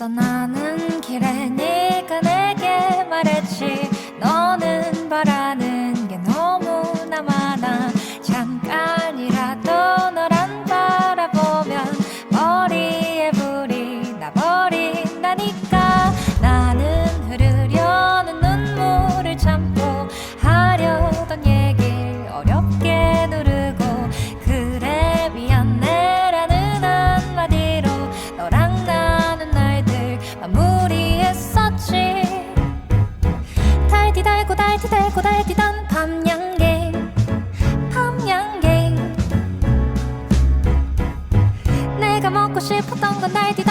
떠나는 길에 네가 내게 말했지. 너 마무리했었지 달디 달고 달디 달고 달디던 밤양갱 밤양갱. 내가 먹고 싶었던 건 달디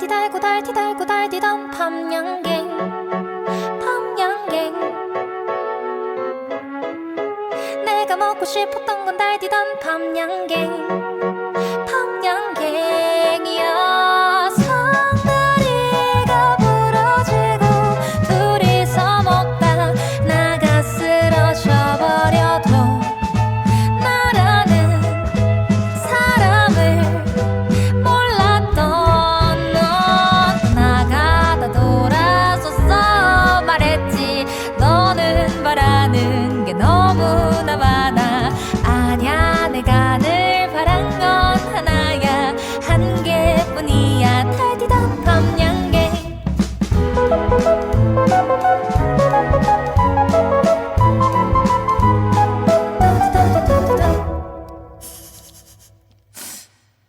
달디 달고 달디 달고 달디던 밤양갱. 밤양갱. 내가 먹고 싶었던 건 달디던 밤양갱